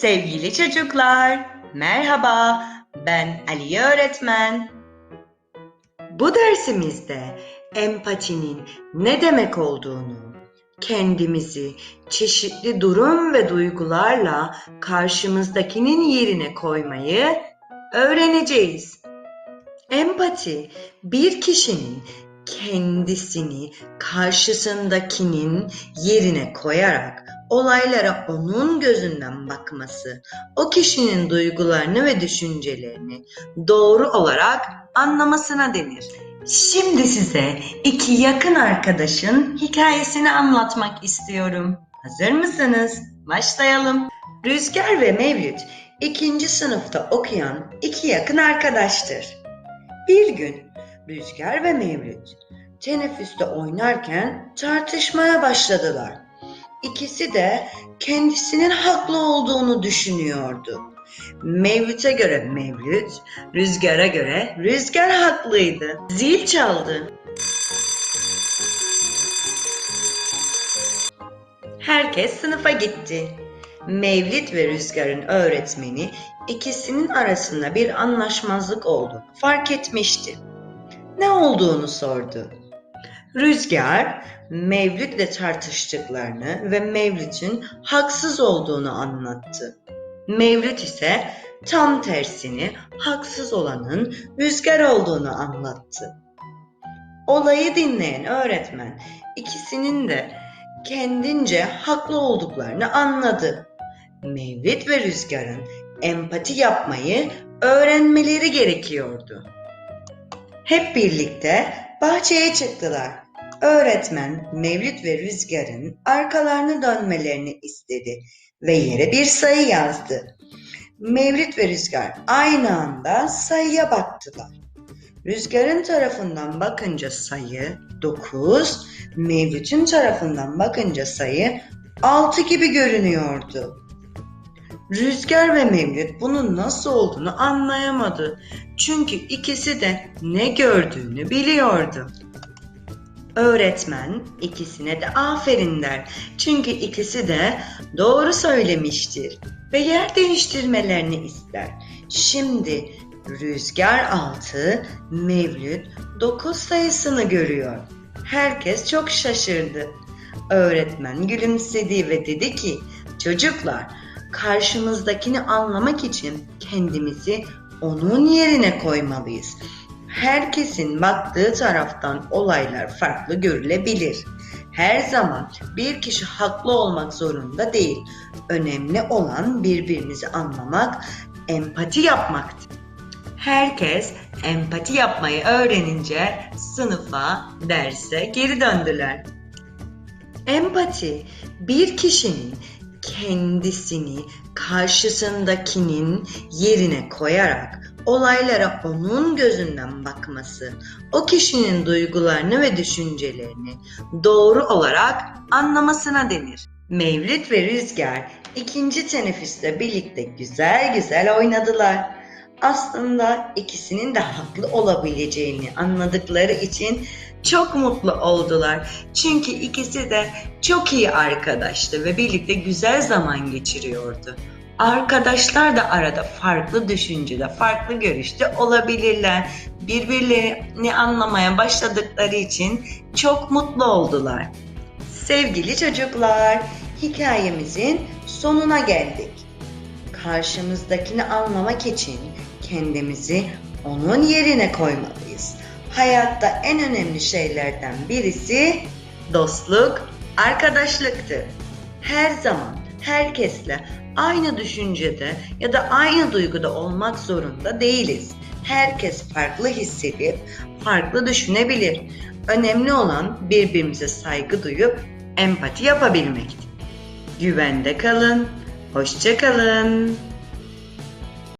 Sevgili çocuklar, merhaba. Ben Ali öğretmen. Bu dersimizde empatinin ne demek olduğunu, kendimizi çeşitli durum ve duygularla karşımızdakinin yerine koymayı öğreneceğiz. Empati bir kişinin kendisini karşısındakinin yerine koyarak olaylara onun gözünden bakması, o kişinin duygularını ve düşüncelerini doğru olarak anlamasına denir. Şimdi size iki yakın arkadaşın hikayesini anlatmak istiyorum. Hazır mısınız? Başlayalım. Rüzgar ve Mevlüt ikinci sınıfta okuyan iki yakın arkadaştır. Bir gün Rüzgar ve Mevlüt teneffüste oynarken tartışmaya başladılar. İkisi de kendisinin haklı olduğunu düşünüyordu. Mevlüt'e göre Mevlüt, Rüzgar'a göre Rüzgar haklıydı. Zil çaldı. Herkes sınıfa gitti. Mevlid ve Rüzgar'ın öğretmeni ikisinin arasında bir anlaşmazlık olduğunu fark etmişti. Ne olduğunu sordu. Rüzgar, Mevlüt'le tartıştıklarını ve Mevlüt'ün haksız olduğunu anlattı. Mevlüt ise tam tersini haksız olanın Rüzgar olduğunu anlattı. Olayı dinleyen öğretmen ikisinin de kendince haklı olduklarını anladı. Mevlid ve Rüzgar'ın empati yapmayı öğrenmeleri gerekiyordu. Hep birlikte bahçeye çıktılar. Öğretmen Mevlüt ve Rüzgar'ın arkalarını dönmelerini istedi ve yere bir sayı yazdı. Mevlüt ve Rüzgar aynı anda sayıya baktılar. Rüzgar'ın tarafından bakınca sayı 9, Mevlüt'ün tarafından bakınca sayı 6 gibi görünüyordu. Rüzgar ve Mevlüt bunun nasıl olduğunu anlayamadı. Çünkü ikisi de ne gördüğünü biliyordu. Öğretmen ikisine de aferin der. Çünkü ikisi de doğru söylemiştir ve yer değiştirmelerini ister. Şimdi Rüzgar 6, Mevlüt 9 sayısını görüyor. Herkes çok şaşırdı. Öğretmen gülümsedi ve dedi ki, çocuklar karşımızdakini anlamak için kendimizi onun yerine koymalıyız. Herkesin baktığı taraftan olaylar farklı görülebilir. Her zaman bir kişi haklı olmak zorunda değil. Önemli olan birbirimizi anlamak, empati yapmaktır. Herkes empati yapmayı öğrenince sınıfa, derse geri döndüler. Empati bir kişinin kendisini karşısındakinin yerine koyarak olaylara onun gözünden bakması, o kişinin duygularını ve düşüncelerini doğru olarak anlamasına denir. Mevlüt ve Rüzgar ikinci teneffüste birlikte güzel güzel oynadılar. Aslında ikisinin de haklı olabileceğini anladıkları için çok mutlu oldular. Çünkü ikisi de çok iyi arkadaştı ve birlikte güzel zaman geçiriyordu. Arkadaşlar da arada farklı düşüncede, farklı görüşte olabilirler. Birbirlerini anlamaya başladıkları için çok mutlu oldular. Sevgili çocuklar, hikayemizin sonuna geldik. Karşımızdakini anlamak için kendimizi onun yerine koymalıyız. Hayatta en önemli şeylerden birisi dostluk, arkadaşlıktır. Her zaman herkesle aynı düşüncede ya da aynı duyguda olmak zorunda değiliz. Herkes farklı hissedip farklı düşünebilir. Önemli olan birbirimize saygı duyup empati yapabilmektir. Güvende kalın, hoşça kalın.